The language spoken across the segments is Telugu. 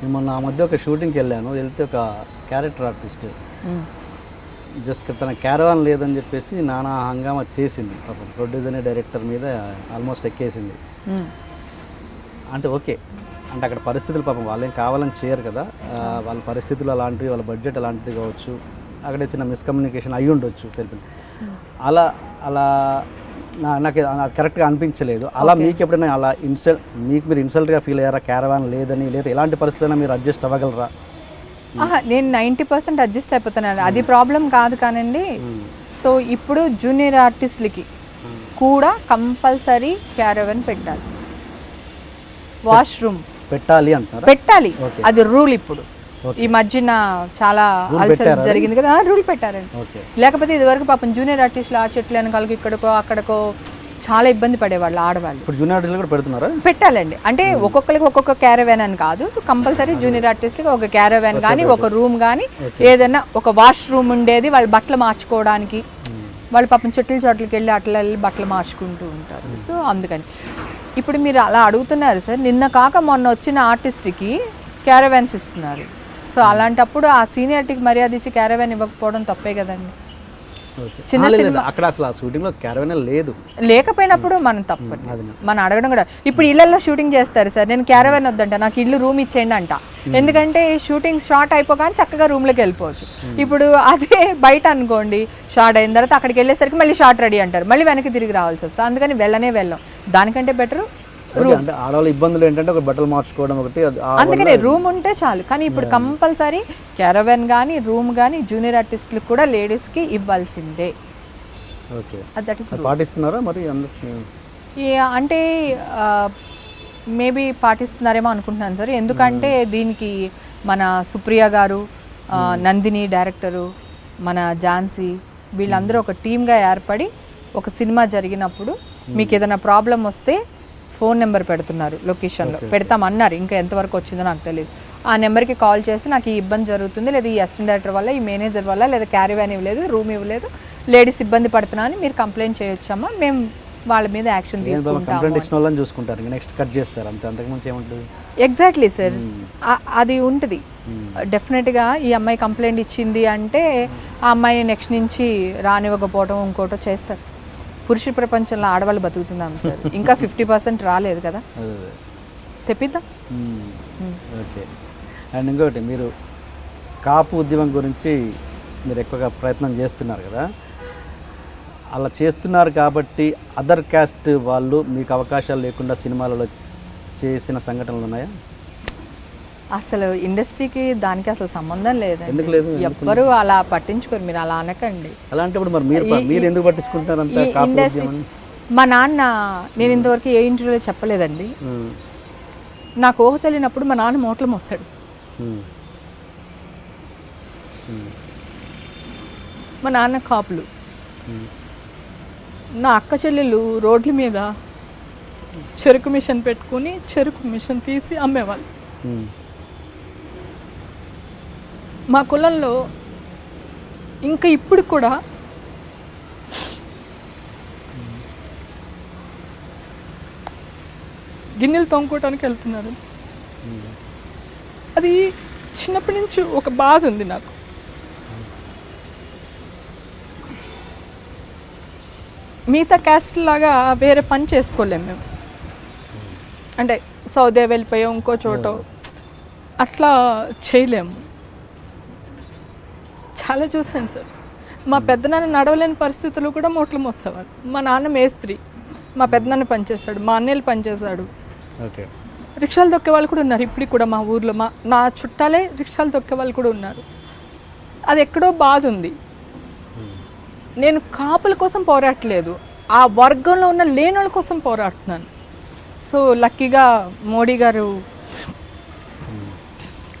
నేను మొన్న ఆ మధ్య ఒక షూటింగ్కి వెళ్ళాను. వెళ్తే ఒక క్యారెక్టర్ ఆర్టిస్ట్. జస్ట్ తన క్యారవాన్ లేదని చెప్పేసి నానా హంగామా చేసింది. పాపం ప్రొడ్యూసర్ డైరెక్టర్ మీద ఆల్మోస్ట్ ఎక్కేసింది. అంటే ఓకే. అంటే అక్కడ పరిస్థితులు పాపం వాళ్ళేం కావాలని చేయరు కదా. వాళ్ళ పరిస్థితులు అలాంటివి వాళ్ళ బడ్జెట్ అలాంటిది కావచ్చు. అక్కడ చిన్న మిస్కమ్యూనికేషన్ అయి ఉండొచ్చు తెలిపి అలా అలా నా నాకు అది కరెక్ట్గా అనిపించలేదు. అలా మీకు ఎప్పుడైనా అలా ఇన్సల్ట్ మీకు మీరు ఇన్సల్ట్గా ఫీల్ అయ్యారా? క్యారవాన్ లేదని లేదా ఎలాంటి పరిస్థితులైనా మీరు అడ్జస్ట్ అవ్వగలరా? నేను నైంటీ పర్సెంట్ అడ్జస్ట్ అయిపోతున్నాను అది ప్రాబ్లం కాదు కానండి. సో ఇప్పుడు జూనియర్ ఆర్టిస్టులకి కూడా కంపల్సరీ క్యారవన్ పెట్టాలి. వాష్రూమ్. పెట్టాలి అంటున్నారా? పెట్టాలి. అది రూల్ ఇప్పుడు. ఈ మధ్యన చాలా అల్సర్స్? జరిగింది కదా? రూల్ పెట్టారండి. లేకపోతే ఇదివరకు పాపం జూనియర్ ఆర్టిస్టులు ఆ చెట్లు వెనకాలకి ఇక్కడికో అక్కడికో చాలా ఇబ్బంది పడేవాళ్ళు ఆడవాళ్ళు. ఇప్పుడు జూనియర్ ఆర్టిస్టులు కూడా పెడుతున్నారా? పెట్టాలండి. అంటే ఒక్కొక్కరికి ఒక్కొక్క క్యారవాన్ అని కాదు కంపల్సరీ జూనియర్ ఆర్టిస్ట్కి ఒక క్యారవాన్ కానీ ఒక రూమ్ కానీ ఏదైనా ఒక వాష్ రూమ్ ఉండేది వాళ్ళ బట్టలు మార్చుకోవడానికి. వాళ్ళు పాపం చెట్ల చోట్లకి వెళ్ళి అట్లా వెళ్ళి బట్టలు మార్చుకుంటూ ఉంటారు. సో అందుకని. ఇప్పుడు మీరు అలా అడుగుతున్నారు సార్. నిన్న కాక మొన్న వచ్చిన ఆర్టిస్ట్కి క్యారవాన్స్ ఇస్తున్నారు. సో అలాంటప్పుడు ఆ సీనియారిటీకి మర్యాద ఇచ్చి క్యారవాన్ ఇవ్వకపోవడం తప్పే కదండి. చిన్న సినిమా- అక్కడ అసలు ఆ షూటింగ్లో క్యారవాన్ లేదు. లేకపోయినప్పుడు మనం తప్పదు. అది మనం అడగడం కూడా ఇప్పుడు ఇళ్ళలో షూటింగ్ చేస్తారు సార్. నేను క్యారవాన్ వద్దంట నాకు ఇల్లు రూమ్ ఇచ్చేయండి అంట. ఎందుకంటే షూటింగ్ షార్ట్ అయిపోగానే చక్కగా రూమ్లోకి వెళ్ళిపోవచ్చు. ఇప్పుడు అదే బయట అనుకోండి షార్ట్ అయిన తర్వాత అక్కడికి వెళ్ళేసరికి మళ్ళీ షార్ట్ రెడీ అంటారు. మళ్ళీ వెనక్కి తిరిగి రావాల్సి వస్తుంది. అందుకని వెళ్ళనే వెళ్ళాం. దానికంటే బెటర్ అంటే ఆడవాళ్ళ ఇబ్బందులు ఏంటంటే ఒక బట్టలు మార్చుకోవడం ఒకటి అందుకనే రూమ్ ఉంటే చాలు. కానీ ఇప్పుడు కంపల్సరీ క్యారవాన్ కానీ రూమ్ కానీ జూనియర్ ఆర్టిస్టులకు కూడా లేడీస్కి ఇవ్వాల్సిందే. ఓకే పాటిస్తున్నారా మరి అంటే మేబీ పాటిస్తున్నారేమో అనుకుంటున్నాను సార్. ఎందుకంటే దీనికి మన సుప్రియ గారు ఆ, నందిని డైరెక్టరు మన ఝాన్సీ వీళ్ళందరూ ఒక టీమ్గా ఏర్పడి ఒక సినిమా జరిగినప్పుడు మీకు ఏదైనా ప్రాబ్లం వస్తే ఫోన్ నెంబర్ పెడుతున్నారు లొకేషన్లో. పెడతామన్నారు ఇంకా ఎంతవరకు వచ్చిందో నాకు తెలియదు ఆ నెంబర్కి కాల్ చేసి నాకు ఈ ఇబ్బంది జరుగుతుంది. లేదా ఈ అసిస్టెంట్ డైరెక్టర్ వల్ల ఈ మేనేజర్ వల్ల లేదా క్యారీ వ్యాన్ ఇవ్వలేదు రూమ్ ఇవ్వలేదు లేడీస్ ఇబ్బంది పడుతున్నా అని మీరు కంప్లైంట్ చేయొచ్చమ్మా. మేము వాళ్ళ మీద యాక్షన్ వాళ్ళని చూసుకుంటారు. నెక్స్ట్ కట్ చేస్తారు. అంతే. అంతకుముందు ఏముంటుంది? ఎగ్జాక్ట్లీ సార్ అది ఉంటుంది. డెఫినెట్గా ఈ అమ్మాయి కంప్లైంట్ ఇచ్చింది అంటే ఆ అమ్మాయిని నెక్స్ట్ నుంచి రానివ్వకపోవడం ఇంకోటో చేస్తారు. పురుష ప్రపంచంలో ఆడవాళ్ళు బతుకుతున్నాం సార్. ఇంకా ఫిఫ్టీ పర్సెంట్ రాలేదు కదా. తెప్పిద్దాం. ఓకే. అండ్ ఇంకొకటి మీరు కాపు ఉద్యమం గురించి మీరు ఎక్కువగా ప్రయత్నం చేస్తున్నారు కదా. అలా చేస్తున్నారు కాబట్టి అదర్ క్యాస్ట్ వాళ్ళు మీకు అవకాశాలు లేకుండా సినిమాలలో చేసిన సంఘటనలు ఉన్నాయా? అసలు ఇండస్ట్రీకి దానికి అసలు సంబంధం లేదండి. లేదు? ఎవ్వరు అలా పట్టించుకోరు మీరు అలా అనకండి. అలాంటప్పుడు మరి మీరు మీరు ఎందుకు పట్టించుకుంటారు ఇండస్ట్రీ మా నాన్న నేను ఇంతవరకు ఏ ఇంటర్వ్యూలో చెప్పలేదండి. నాకు ఊహ తెలియనప్పుడు మా నాన్న మోట్లు మోస్తాడు. మా నాన్న కాపులు. నా అక్క చెల్లెలు రోడ్ల మీద చెరుకు మిషన్ పెట్టుకుని చెరుకు మిషన్ తీసి అమ్మేవాళ్ళు. మ్మ్. మా కులంలో ఇంకా ఇప్పుడు కూడా గిన్నెలు తోముకోవటానికి వెళ్తున్నారు. అది చిన్నప్పటి నుంచి ఒక బాధ ఉంది నాకు. మిగతా క్యాస్ట్ లాగా వేరే పని చేసుకోలేము మేము. అంటే సౌదే వెళ్ళిపోయాం ఇంకో చోట. అట్లా చేయలేము. చాలా చూశాను సార్. మా పెద్దనాన్న నడవలేని పరిస్థితుల్లో కూడా మూటలు మోసేవాడు మా నాన్న మేస్త్రి. మా పెద్దనాన్న పనిచేస్తాడు. మా అన్నయ్యలు పనిచేశాడు ఓకే. రిక్షాలు తొక్కే వాళ్ళు కూడా ఉన్నారు. ఇప్పటికి కూడా మా ఊర్లో మా నా చుట్టాలే రిక్షాలు తొక్కే వాళ్ళు కూడా ఉన్నారు. అది ఎక్కడో బాధ ఉంది. నేను కాపుల కోసం పోరాడట్లేదు ఆ వర్గంలో ఉన్న లేనోళ్ళ కోసం పోరాడుతున్నాను. సో లక్కీగా మోడీ గారు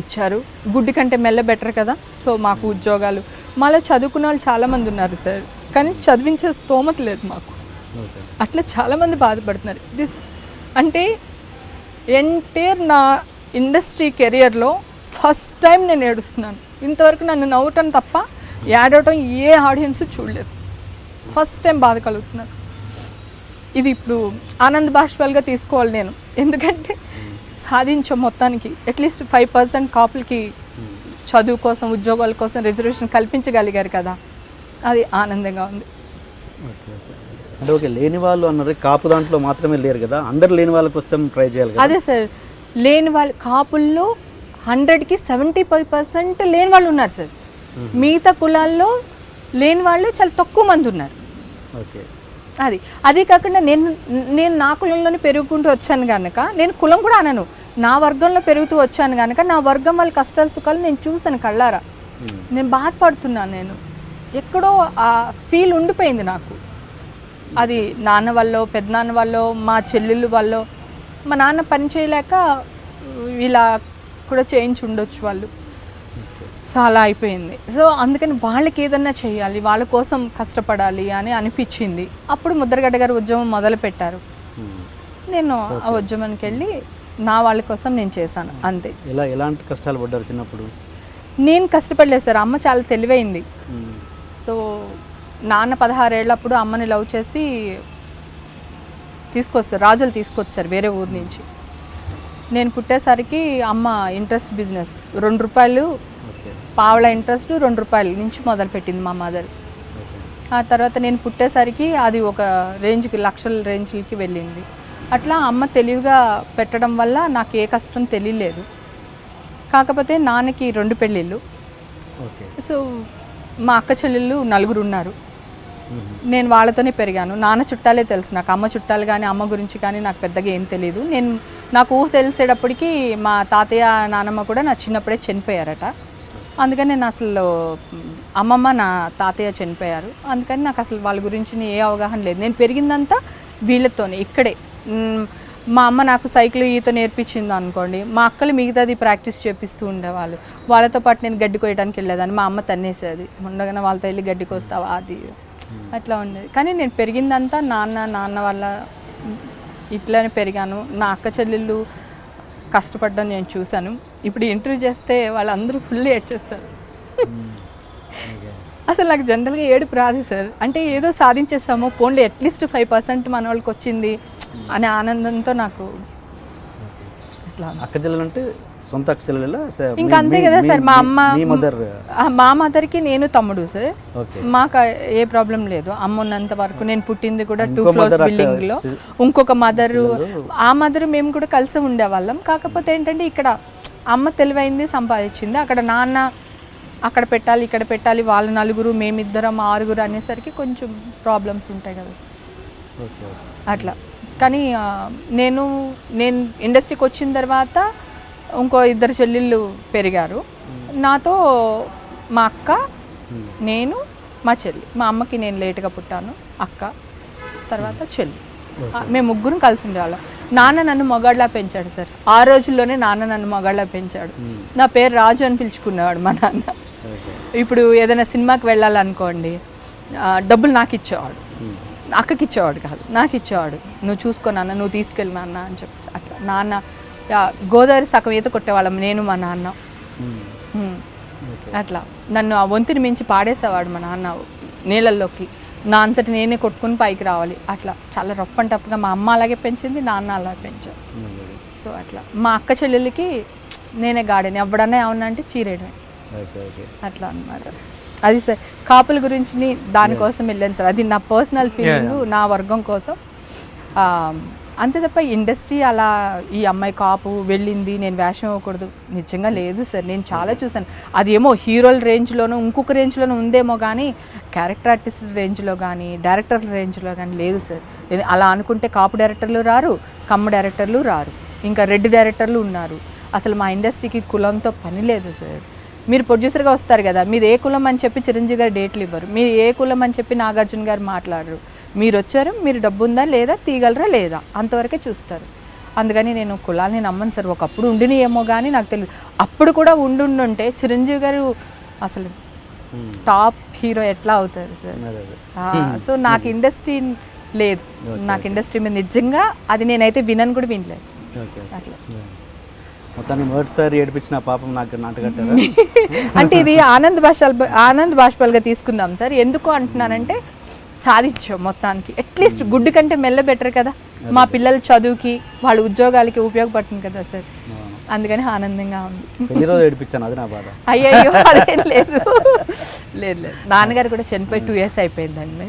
ఇచ్చారు. గుడ్డి కంటే మెల్ల బెటర్ కదా. సో మాకు ఉద్యోగాలు. మాలో చదువుకున్న వాళ్ళు చాలామంది ఉన్నారు సార్. కానీ చదివించే స్తోమత లేదు మాకు. అట్లా చాలామంది బాధపడుతున్నారు. దిస్ అంటే ఎంటైర్ నా ఇండస్ట్రీ కెరియర్లో ఫస్ట్ టైం నేను ఏడుస్తున్నాను. ఇంతవరకు నన్ను నవ్వటం తప్ప ఏడవటం ఏ ఆడియన్స్ చూడలేదు. ఫస్ట్ టైం బాధ కలుగుతున్నారు. ఇది ఇప్పుడు ఆనంద్ బాష్పాల్గా తీసుకోవాలి నేను. ఎందుకంటే సాధించాం మొత్తానికి అట్లీస్ట్ ఫైవ్ పర్సెంట్ కాపులకి చదువు కోసం ఉద్యోగాల కోసం రిజర్వేషన్ కల్పించగలిగారు కదా. అది ఆనందంగా ఉంది. అంటే ఓకే లేని వాళ్ళు అన్నారు కాపు దాంట్లో మాత్రమే లేరు కదా. అందరు లేని వాళ్ళ కోసం ట్రై చేయాలి అదే సార్ లేని వాళ్ళు కాపుల్లో హండ్రెడ్కి సెవెంటీ ఫైవ్ పర్సెంట్ లేని వాళ్ళు ఉన్నారు సార్. మిగతా కులాల్లో లేని వాళ్ళు చాలా తక్కువ మంది ఉన్నారు. ఓకే. అది. అదే కాకుండా నేను నేను నా కులంలోనే పెరుగుకుంటూ వచ్చాను కనుక నేను కులం కూడా అనను. నా వర్గంలో పెరుగుతూ వచ్చాను కనుక నా వర్గం వాళ్ళ కష్టాలు సుఖాలు నేను చూశాను కళ్ళారా. నేను బాధపడుతున్నాను నేను. ఎక్కడో ఆ ఫీల్ ఉండిపోయింది నాకు. అది నాన్న వల్ల పెద్దనాన్న వల్ల మా చెల్లెళ్ళు వల్ల. మా నాన్న పని చేయలేక ఇలా కూడా చేయించి ఉండొచ్చు వాళ్ళు. అలా అయిపోయింది. సో అందుకని వాళ్ళకి ఏదన్నా చేయాలి వాళ్ళ కోసం కష్టపడాలి అని అనిపించింది. అప్పుడు ముద్రగడ్డ గారు ఉద్యమం మొదలు పెట్టారు. మ్మ్. నేను ఆ ఉద్యమానికి వెళ్ళి నా వాళ్ళ కోసం నేను చేశాను అంతే. ఎలా ఎలాంటి కష్టాలు పడ్డారు చిన్నప్పుడు? నేను కష్టపడలేదు సార్ అమ్మ చాలా తెలివైంది. మ్మ్. సో నాన్న పదహారేళ్ళప్పుడు అమ్మని లవ్ చేసి తీసుకొస్తారు రాజులు తీసుకొచ్చారు వేరే ఊరు నుంచి. నేను పుట్టేసరికి అమ్మ ఇంట్రెస్ట్ బిజినెస్ రెండు రూపాయలు పావుల ఇంట్రెస్ట్ రెండు రూపాయల నుంచి మొదలుపెట్టింది మా మదర్. ఆ తర్వాత నేను పుట్టేసరికి అది ఒక రేంజ్కి లక్షల రేంజ్కి వెళ్ళింది. అట్లా అమ్మ తెలివిగా పెట్టడం వల్ల నాకు ఏ కష్టం తెలియలేదు. కాకపోతే నాన్నకి రెండు పెళ్ళిళ్ళు. సో మా అక్క చెల్లెళ్ళు నలుగురు ఉన్నారు. నేను వాళ్ళతోనే పెరిగాను. నాన్న చుట్టాలే తెలుసు నాకు. అమ్మ చుట్టాలు కానీ అమ్మ గురించి కానీ నాకు పెద్దగా ఏం తెలియదు నేను నాకు ఊహ తెలిసేటప్పటికి మా తాతయ్య నానమ్మ కూడా నా చిన్నప్పుడే చనిపోయారట. అందుకని నేను అసలు అమ్మమ్మ నా తాతయ్య చనిపోయారు. అందుకని నాకు అసలు వాళ్ళ గురించి ఏ అవగాహన లేదు. నేను పెరిగిందంతా వీళ్ళతోనే ఇక్కడే. మా అమ్మ నాకు సైకిల్ ఈత నేర్పించింది అనుకోండి మా అక్కలు మిగతాది ప్రాక్టీస్ చేపిస్తూ ఉండేవాళ్ళు. వాళ్ళతో పాటు నేను గడ్డి కోయడానికి వెళ్ళేదాన్ని మా అమ్మ తన్నేసేది. ఉండగానే వాళ్ళతో వెళ్ళి గడ్డి కోస్తావా అది అట్లా ఉండేది. కానీ నేను పెరిగిందంతా నాన్న నాన్న వాళ్ళ ఇట్లానే పెరిగాను. నా అక్క చెల్లెళ్ళు కష్టపడడం నేను చూశాను. ఇప్పుడు ఇంటర్వ్యూ చేస్తే వాళ్ళందరూ ఫుల్ ఏడ్ చేస్తారు. ఓకే అసలు నాకు జనరల్గా ఏడుపు రాదు సార్ అంటే ఏదో సాధించేసాము పోన్లీ అట్లీస్ట్ ఫైవ్ పర్సెంట్ మన వాళ్ళకి వచ్చింది అనే ఆనందంతో నాకు అట్లా ఉంది. అక్క చెల్లెలు అంటే సొంత ఇంకా అంతే కదా సార్ మా అమ్మ మీ మదర్కి నేను తమ్ముడు సార్ మాకు ఏ ప్రాబ్లం లేదు. అమ్మ ఉన్నంత వరకు నేను పుట్టింది కూడా టూ ఫ్లోర్స్ బిల్డింగ్లో. ఇంకొక మదరు ఆ మదర్ మేము కూడా కలిసి ఉండేవాళ్ళం. కాకపోతే ఏంటంటే ఇక్కడ అమ్మ తెలివైంది సంపాదించింది. అక్కడ నాన్న అక్కడ పెట్టాలి ఇక్కడ పెట్టాలి వాళ్ళ నలుగురు మేమిద్దరం ఆరుగురు అనేసరికి కొంచెం ప్రాబ్లమ్స్ ఉంటాయి కదా. అట్లా. కానీ నేను నేను ఇండస్ట్రీకి వచ్చిన తర్వాత ఇంకో ఇద్దరు చెల్లెళ్ళు పెరిగారు. నాతో మా అక్క నేను మా చెల్లి. మా అమ్మకి నేను లేటుగా పుట్టాను అక్క తర్వాత చెల్లి. మేము ముగ్గురం కలిసి ఉండేవాళ్ళం నాన్న నన్ను మగాళ్ళ పెంచాడు సార్. ఆ రోజుల్లోనే నాన్న నన్ను మగాళ్ళ పెంచాడు. నా పేరు రాజు అని పిలుచుకునేవాడు మా నాన్న. ఇప్పుడు ఏదైనా సినిమాకి వెళ్ళాలనుకోండి డబ్బులు నాకు ఇచ్చేవాడు. మ్మ్. అక్కకి ఇచ్చేవాడు కాదు నాకు ఇచ్చేవాడు. నువ్వు చూసుకో నాన్న నువ్వు తీసుకెళ్ళి నాన్న అని చెప్పేసి అట్లా. నాన్న గోదావరి సగం ఈత కొట్టేవాళ్ళం నేను మా నాన్న. ఓకే అట్లా. నన్ను ఆ వంతిని మించి పాడేసేవాడు మా నాన్న నీళ్ళల్లోకి. నా అంతటి నేనే కొట్టుకుని పైకి రావాలి. అట్లా చాలా రఫ్ అండ్ టఫ్గా మా అమ్మ అలాగే పెంచింది నాన్న అలా పెంచాడు మ్మ్. సో అట్లా. మా అక్క చెల్లెలకి నేనే గార్డెన్ ఎవడన్నా ఏమన్నా అంటే చీరేయడమే. అట్లా అన్నమాట. అది సార్ కాపుల గురించి దానికోసం వెళ్ళాను సార్. అది నా పర్సనల్ ఫీలింగ్ నా వర్గం కోసం. అంతే తప్ప ఇండస్ట్రీ అలా ఈ అమ్మాయి కాపు వెళ్ళింది నేను వేషం ఇవ్వకూడదు. నిజంగా లేదు సార్ నేను చాలా అది ఏమో హీరోల రేంజ్లోనూ ఇంకొక రేంజ్లోనూ ఉందేమో కానీ క్యారెక్టర్ ఆర్టిస్ట్ రేంజ్లో కానీ డైరెక్టర్ రేంజ్లో కానీ లేదు సార్. అలా అనుకుంటే కాపు డైరెక్టర్లు రారు కమ్మ డైరెక్టర్లు రారు. ఇంకా రెడ్డి డైరెక్టర్లు ఉన్నారు. అసలు మా ఇండస్ట్రీకి కులంతో పని లేదు సార్. మీరు ప్రొడ్యూసర్గా వస్తారు కదా మీరు ఏ కులం అని చెప్పి చిరంజీవి గారు డేట్లు ఇవ్వరు. మీరు ఏ కులం అని చెప్పి నాగార్జున గారు మాట్లాడరు. మీరు వచ్చారు మీరు డబ్బు ఉందా లేదా తీయగలరా లేదా? అంతవరకే చూస్తారు. అందుకని నేను కులాన్ని నమ్మను సార్. ఒకప్పుడు ఉండిని ఏమో కానీ నాకు తెలియదు అప్పుడు కూడా ఉండుంటే చిరంజీవి గారు అసలు. టాప్ హీరో ఎట్లా అవుతారు సార్? సో నాకు ఇండస్ట్రీ లేదు. నాకు ఇండస్ట్రీ మీద నిజంగా అది నేనైతే వినను కూడా వినలేదు. అట్లా. మొత్తాన్ని మొదటిసారి ఏడిపించిన పాపం నాకు నాటగట్టారా అంటే ఇది ఆనంద్ భాషాల్ ఆనంద్ బాష్పాల్గా తీసుకుందాం సార్. ఎందుకు అంటున్నానంటే సాధించాం మొత్తానికి. అట్లీస్ట్ గుడ్డు కంటే మెల్ల బెటర్ కదా. మా పిల్లల చదువుకి వాళ్ళ ఉద్యోగాలకి ఉపయోగపడుతుంది కదా సార్. అందుకని ఆనందంగా ఉంది. పెళ్ళి రోజు ఏడిపించాను అది నా బాధ. అదేం లేదు. లేదు లేదు. నాన్నగారు కూడా చనిపోయి టూ ఇయర్స్ అయిపోయిందండి.